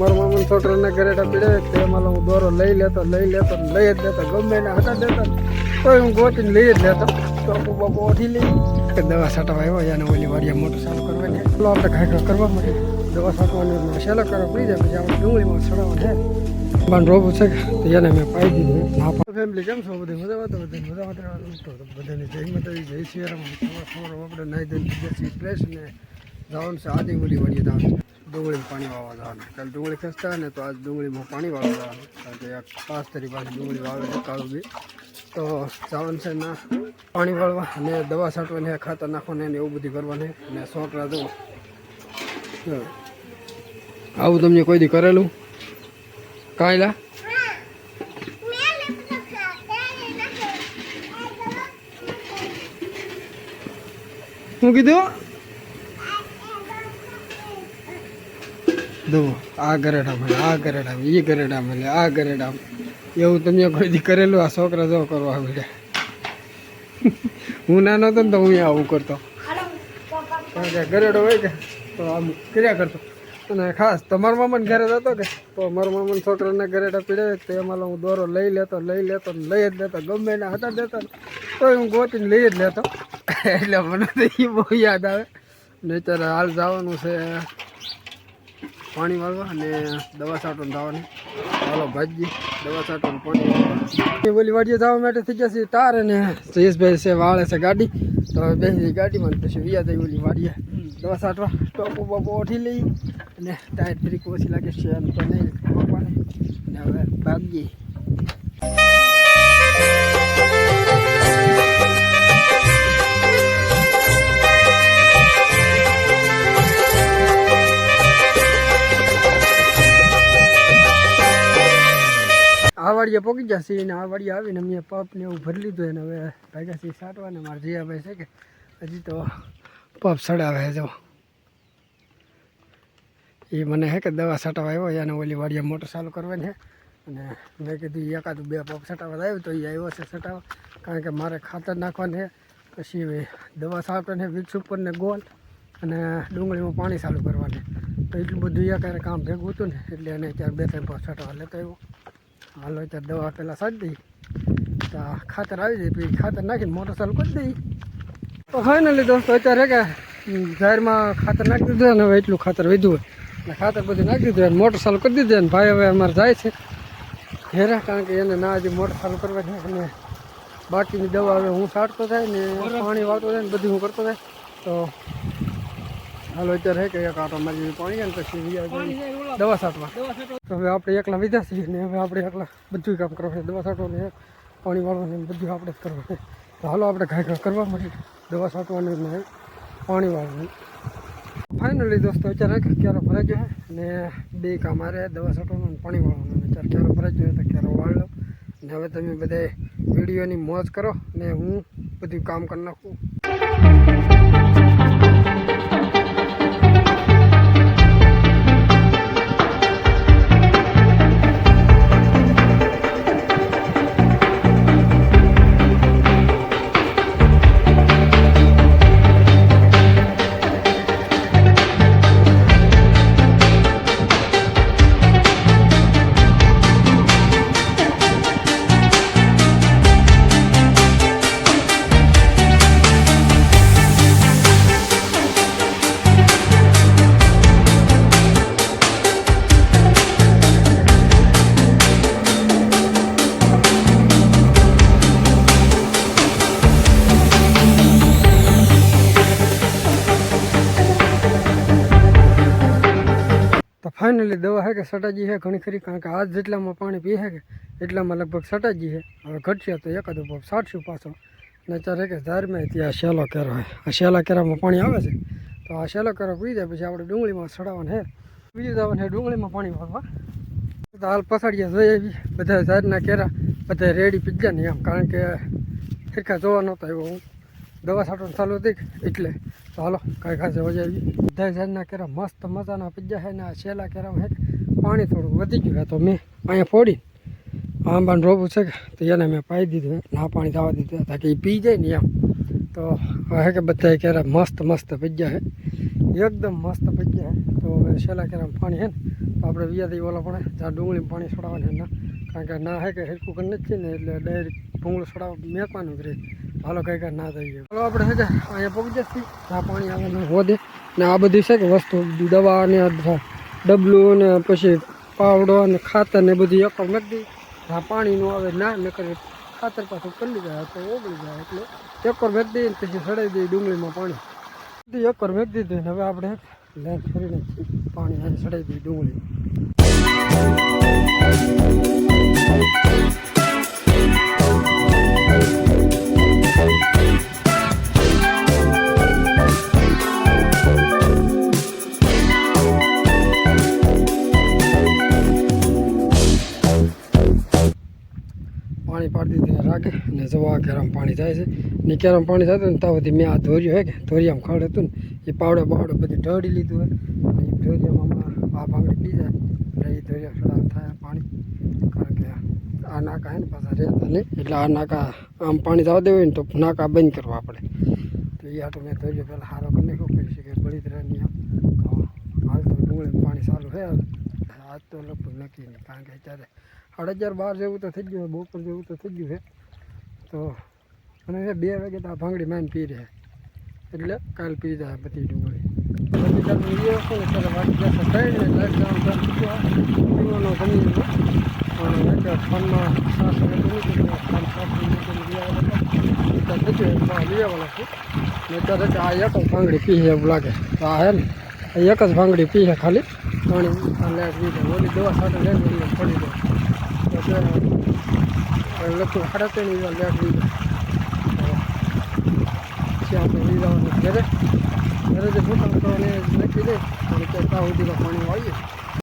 મારો મામા છોકરાને ઘરેટા પીડે તેમાં હું દોરો લઈ લેતો લઈ લેતો, લઈ જ લેતો, ગમે એને હતા દેતો તો હું ગોતીને લઈ જ લેતો. ટોપુ બાપુ ઓઠી લઈ દવા છાંટવા આવ્યો, યાને ઓલી વાડિયા મોટું સારું કરવાની. એટલો આપણે ખાઈ કરવા માટે દવા છાંટવાની સેલો કરવા પડી જાય, પછી આપણે ડુંગળીમાં સડાવવાનું છે. પણ રોબ છે તો એને મેં પાઈ દીધું. ફેમિલી કેમ છો? બધી મજા તો બધી મજામાં તો બધાને જય માતાજી, જય સવાર સવાર આપણે નાઈ છીએ. ફ્રેશ ને જવાનું છે, આદિ ઓલી વાડીએ જવાનું છે. ડુંગળીમાં પાણી વાવવા જવાનું કાલે ડુંગળી ખેંચતા ને તો આજ ડુંગળીમાં પાણી વાળવા જવાનું કારણ કે પાંચ તારી પાસે ડુંગળી વાવે છે કાળું બી તો ચાવન છે ના પાણી વાળવા અને દવા છાંટવાની ખાતર નાખવાની ને એવું બધું કરવાની અને છોકરા દો આવું તમને કોઈ દી કરેલું? કાયલા? શું કીધું? દો, આ ગરેડા મળે, આ ગરેડા એ ગરેડા મળે, આ ગરેડા એવું તમે કોઈ દી કરેલું, આ છોકરા જો કરવા મળે હું નાનો હતો ને તો હું આવું કરતો. કારણ ગરેડો હોય કે, તો આમ કર્યા કરતો. અને ખાસ તમારા મામાને ઘરે જતો કે, તો મારા મામાના છોકરાને ગરેડા પીડે તો એમાં હું દોરો લઈ લેતો લઈ લેતો ને લઈ જ લેતો, ગમે એને હતા દેતો તો હું ગોતીને લઈ જ લેતો. એટલે મને તો એ બહુ યાદ આવે. નહીં હાલ જવાનું છે. પાણી વાળવા અને દવા છાંટો થવાની. ચાલો ભાજી દવા છાંટવાનું પાણી વાળવા. બોલી વાડીએ જવા માટે થઈ જશે તાર અને જયેશભાઈ છે, વાળે છે ગાડી. તો બેસી ગાડીમાં પછી વ્યા જઈ ઓલી વાડીએ. દવા છાંટવા. ટોપો બોપો ઓઠી લઈ અને ટાયર બ્રેક ઓછી લાગે છે એમ તો નહીં. અને હવે ભાગીએ. વાડીએ પોકી જશે અને આ વાડીએ આવીને અમે પપ ને એવું ભરી લીધું એને હવે ભાગ્યા છે સાટવાને. મારા જીયાભાઈ છે કે, હજી તો પપ સડાવે જો. એ મને હે કે દવા સટાવા આવ્યો એને ઓલી વાડીએ મોટર ચાલુ કરવાની છે. અને મેં કીધું એકાદું બે પપ છટાવા આવ્યો તો એ આવ્યો છે છટાવા કારણ કે મારે ખાતર નાખવાનું છે. પછી દવા છાંટવાની છે વિક્સ ઉપર ને ગોલ અને ડુંગળીમાં પાણી ચાલુ કરવાનું તો એટલું બધું એકારે કામ ભેગું હતું ને, એટલે એને ત્યારે બે ત્રણ પગ છટાવા લેતો આવ્યો. હાલો ત્યારે દવા પહેલાં સાજી દઈ. તો ખાતર આવી જાય, પછી ખાતર નાખીને મોટર ચાલુ કરી દઈ. તો ફાઇનલી દોસ્તો, અત્યારે કે જાહેરમાં ખાતર નાખી દીધું ને હવે એટલું ખાતર વધ્યું હોય. અને ખાતર બધું નાખી દીધું અને મોટર ચાલુ કરી દીધું અને ભાઈ હવે અમારે જાય છે હેરા કારણ કે એને ના હજી મોટર ચાલુ કરવા છે અને બાકીની દવા હવે હું છાંટતો થાય ને પાણી વાળતો થાય ને બધું હું કરતો થાય તો હાલો, અત્યારે હે કે એક આટો મારી જેવી પાણી અને ને પછી દવા છાંટવા તો હવે આપણે એકલા વિધા છીએ ને હવે આપણે એકલા બધું કામ કરવાનું દવા છાંટવાનું છે પાણી વાળવાનું બધું આપણે જ કરવાનું તો હાલો, આપણે ઘાય કરવા મળીએ દવા છાંટવાનું ને પાણી વાળવાનું. ફાઇનલી દોસ્તો, અત્યારે ક્યારો ભરાઈ ગયો અને બે કામ મારે દવા સાટવાનું પાણી વાળવાનું. અત્યારે ક્યારો ભરાઈ ગયો તો ક્યારો વાળ ને હવે તમે બધા વિડીયોની મોજ કરો ને હું બધું કામ કરી નાખું. ફાઇનલી દવા છે કે સટાજી છે ઘણી ખરી, કારણ કે આજ જેટલામાં પાણી પી છે કે, એટલામાં લગભગ સટાજી છે હવે ઘટશે તો એકાદો ભાવ સાટશું પાછો. ને અત્યારે કે ધારમાં ત્યાં શેલો કેરો હોય આ શેલા કેરામાં પાણી આવે છે? તો આ શેલો કેરો પી જાય, પછી આપણે ડુંગળીમાં સડાવવાનું છે બીજું જવાનું છે ડુંગળીમાં પાણી વાળવા તો હાલ પસાડીયા જોઈ આવી, બધા ઝાડના કેરા, બધા રેડી પીજ્યા ને એમ. કારણ કે ફિરકા જોવા નહોતા એવો હું. દવા છાંટવાનું ચાલુ હતી એટલે તો હાલો, કાંઈ ખાસ હોય બધા જાતના કેરા, મસ્ત મજાના પીજા છે ને આ છેલ્લા કેરામાં હે પાણી થોડું વધી ગયું તો મેં અહીંયા ફોડી આંબાનું રોપું છે કે, તો એને મેં પાઈ દીધું, ના પાણી થવા દીધું, તાકી એ પી જાય ને એમ. તો હે કે બધા કેરા મસ્ત મસ્ત પીજા છે. એકદમ મસ્ત છે. તો હવે છેલ્લા કેરામાં પાણી છે ને આપણે વ્યાથી ઓલા પણ જ્યાં ડુંગળી પાણી છોડાવવાનું ના, કારણ કે ના હે કે હેરકું કરી નથી ને એટલે ડાયરેક્ટ ડુંગળું છોડાવ મેકવાનું જ રહે. હાલો કઈ કઈ ના થઈ ગયું ચાલો આપણે છે અહીંયા પહોંચી જશે આ પાણી આવે વધે ને આ બધી છે કે વસ્તુ, દવા ને ડબલું ને પછી પાવડો ને ખાતર ને બધી એક મેક દી જ્યાં પાણીનું આવે ના ને કરે ખાતર પાછું કરી જાય તો ઓગળી જાય એટલે એકર મેક દઈએ પછી સડાઈ દઈએ ડુંગળીમાં પાણી. બધી એકર મેક દીધું હવે આપણે લેન ફરીને પાણી સડાઈ દઈએ ડુંગળી. કેરામ પાણી થાય છે. ને કેરામ પાણી થતું ને સુધી મેં આ ધોર્યું હે કે? ધોરિયામાં ખડ હતું ને, એ પાવડો બાવડો બધું ઢળી લીધું હોય એ ધોરિયામાં આ ભાંગડી પી જાય. એટલે એ ધોરિયા સડાવ થાય પાણી. કારણ કે આ નાકા હે પાછા રહેતા નહીં. એટલે આ નાકા આમ પાણી થવા દેવું હોય ને તો નાકા બંધ કરવા આપણે તો એ હાટું મેં ધોર્યો પહેલાં સારો કરી નાખ્યો. કહી શકે બળી રહે નહીં હાલ તો ડુંગળી પાણી સારું છે આજ તો લગભગ નક્કી નહીં. કારણ કે અત્યારે સાડા ચાર બાર જેવું તો થઈ ગયું બપોર જેવું તો થઈ ગયું છે તો અને બે વાગે તો આ ભાંગડી માન પી રહે. એટલે કાલ પી જાય બધી ડુંગળી. બધી તમે વીડિયો હતો ને ત્યારે વાત જશે ત્રણ ને લાઈટ જવાનું ચાલુ પીવાનો પણ એટલે ફોનમાં સાસ લેવાના છું ને અત્યારે કે આ એક જ ભાંગડી પી એવું લાગે. તો આ હે ને એક જ ભાંગડી પી છે ખાલી. પાણી ઓલી દવા સાથે પડી પડી જાય. એટલે લખું સાડા ત્રણ વીઘા લેટ પછી આપણે વીઘાવાનું ઘરે. ઘરે જે ભૂકામ કરવાને નક્કી દે અને ત્યાં સુધીમાં પાણી વાળીએ.